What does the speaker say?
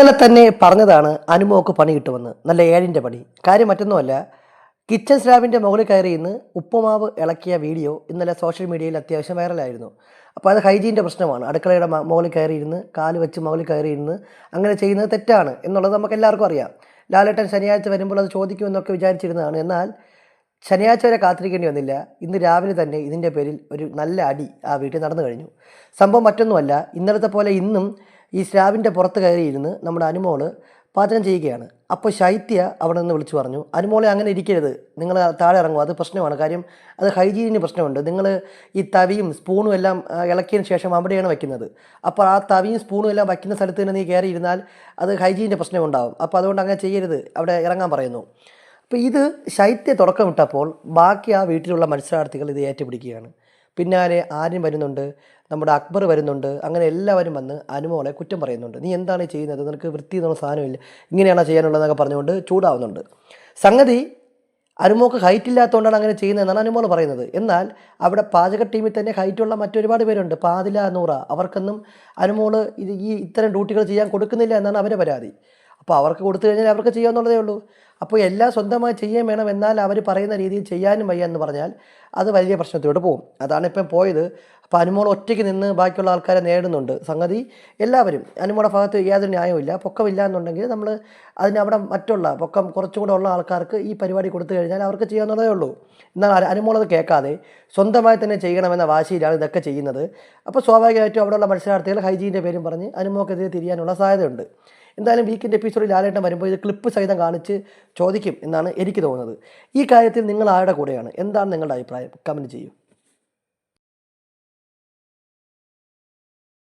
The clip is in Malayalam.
ഇന്നലെ തന്നെ പറഞ്ഞതാണ് അനുമോക്ക് പണി കിട്ടുമെന്ന്. നല്ല ഏഴിന്റെ പണി. കാര്യം മറ്റൊന്നുമല്ല കിച്ചൺ സ്ലാബിന്റെ മുകളിൽ കയറി ഇന്ന് ഉപ്പുമാവ് ഇളക്കിയ വീഡിയോ ഇന്നലെ സോഷ്യൽ മീഡിയയിൽ അത്യാവശ്യം വൈറലായിരുന്നു. അപ്പോൾ അത് ഹൈജീന്റെ പ്രശ്നമാണ്. അടുക്കളയുടെ മുകളിൽ കയറിയിരുന്ന് കാൽ വെച്ച് മുകളിൽ കയറിയിരുന്ന് അങ്ങനെ ചെയ്യുന്നത് തെറ്റാണ് എന്നുള്ളത് നമുക്ക് എല്ലാവർക്കും അറിയാം. ലാലേട്ടൻ ശനിയാഴ്ച വരുമ്പോൾ അത് ചോദിക്കുമെന്നൊക്കെ വിചാരിച്ചിരുന്നതാണ്. എന്നാൽ ശനിയാഴ്ച വരെ കാത്തിരിക്കേണ്ടി വന്നില്ല. ഇന്ന് രാവിലെ തന്നെ ഇതിന്റെ പേരിൽ ഒരു നല്ല അടി ആ വീട്ടിൽ നടന്നു കഴിഞ്ഞു. സംഭവം മറ്റൊന്നുമല്ല ഇന്നലത്തെ പോലെ ഇന്നും ഈ സ്ലാബിന്റെ പുറത്ത് കയറിയിരുന്ന് നമ്മുടെ അനുമോൾ പാചകം ചെയ്യുകയാണ്. അപ്പോൾ ശൈത്യ അവിടെ നിന്ന് വിളിച്ചു പറഞ്ഞു അനുമോളെ അങ്ങനെ ഇരിക്കരുത്. നിങ്ങൾ താഴെ ഇറങ്ങും അത് പ്രശ്നമാണ്. കാര്യം അത് ഹൈജീനിന് പ്രശ്നമുണ്ട്. നിങ്ങൾ ഈ തവിയും സ്പൂണും എല്ലാം ഇളക്കിയതിന് ശേഷം അവിടെയാണ് വയ്ക്കുന്നത്. അപ്പോൾ ആ തവിയും സ്പൂണും എല്ലാം വയ്ക്കുന്ന സ്ഥലത്ത് തന്നെ നീ കയറി ഇരുന്നാൽ അത് ഹൈജീനിന്റെ പ്രശ്നം ഉണ്ടാവും. അപ്പോൾ അതുകൊണ്ട് അങ്ങനെ ചെയ്യരുത്. അവിടെ ഇറങ്ങാൻ പറയുന്നു. അപ്പോൾ ഇത് ശൈത്യ തുടക്കമിട്ടപ്പോൾ ബാക്കി ആ വീട്ടിലുള്ള മത്സരാർത്ഥികൾ ഇത് ഏറ്റുപിടിക്കുകയാണ്. പിന്നാലെ ആര്യൻ വരുന്നുണ്ട് നമ്മുടെ അക്ബർ വരുന്നുണ്ട് അങ്ങനെ എല്ലാവരും വന്ന് അനുമോളെ കുറ്റം പറയുന്നുണ്ട്. നീ എന്താണ് ചെയ്യുന്നത്? നിനക്ക് വൃത്തി എന്നുള്ള സാധനമില്ല ഇങ്ങനെയാണ് ചെയ്യാനുള്ളതെന്നൊക്കെ പറഞ്ഞുകൊണ്ട് ചൂടാവുന്നുണ്ട്. സംഗതി അനുമോക്ക് ഹൈറ്റ് ഇല്ലാത്തതുകൊണ്ടാണ് അങ്ങനെ ചെയ്യുന്നതെന്നാണ് അനുമോൾ പറയുന്നത്. എന്നാൽ അവിടെ പാചക ടീമിൽ തന്നെ ഹൈറ്റുള്ള മറ്റൊരുപാട് പേരുണ്ട്. പാതില നൂറ. അവർക്കൊന്നും അനുമോൾ ഇത് ഈ ഇത്തരം ഡ്യൂട്ടികൾ ചെയ്യാൻ കൊടുക്കുന്നില്ല എന്നാണ് അവരെ പരാതി. അപ്പോൾ അവർക്ക് കൊടുത്തു കഴിഞ്ഞാൽ അവർക്ക് ചെയ്യാമെന്നുള്ളതേ ഉള്ളൂ. അപ്പോൾ എല്ലാം സ്വന്തമായി ചെയ്യാൻ വേണം എന്നാൽ അവർ പറയുന്ന രീതിയിൽ ചെയ്യാനും വയ്യ എന്ന് പറഞ്ഞാൽ അത് വലിയ പ്രശ്നത്തിലോട്ട് പോകും. അതാണ് ഇപ്പം പോയത്. അപ്പോൾ അനുമോൾ ഒറ്റയ്ക്ക് നിന്ന് ബാക്കിയുള്ള ആൾക്കാരെ നേടുന്നുണ്ട്. സംഗതി എല്ലാവരും. അനുമോടെ ഭാഗത്ത് യാതൊരു ന്യായമില്ല പൊക്കമില്ല എന്നുണ്ടെങ്കിൽ നമ്മൾ അതിനവിടെ മറ്റുള്ള പൊക്കം കുറച്ചും കൂടെ ഉള്ള ആൾക്കാർക്ക് ഈ പരിപാടി കൊടുത്തു കഴിഞ്ഞാൽ അവർക്ക് ചെയ്യാവുന്നതേ ഉള്ളൂ. എന്നാൽ അനുമോളത് അത് കേൾക്കാതെ സ്വന്തമായി തന്നെ ചെയ്യണമെന്ന വാശിയിലാണ് ഇതൊക്കെ ചെയ്യുന്നത്. അപ്പോൾ സ്വാഭാവികമായിട്ടും അവിടെയുള്ള മത്സരാർത്ഥികൾ ഹൈജീന്റെ പേരും പറഞ്ഞ് അനുമോക്കെതിരെ തിരിയാനുള്ള സാധ്യതയുണ്ട്. എന്തായാലും വീക്കിന്റെ എപ്പിസോഡിൽ ലാലേട്ടൻ വരുമ്പോൾ ഇത് ക്ലിപ്പ് സഹിതം കാണിച്ച് ചോദിക്കും എന്നാണ് എനിക്ക് തോന്നുന്നത്. ഈ കാര്യത്തിൽ നിങ്ങൾ ആരുടെ കൂടെയാണ്? എന്താണ് നിങ്ങളുടെ അഭിപ്രായം? കമന്റ് ചെയ്യൂ.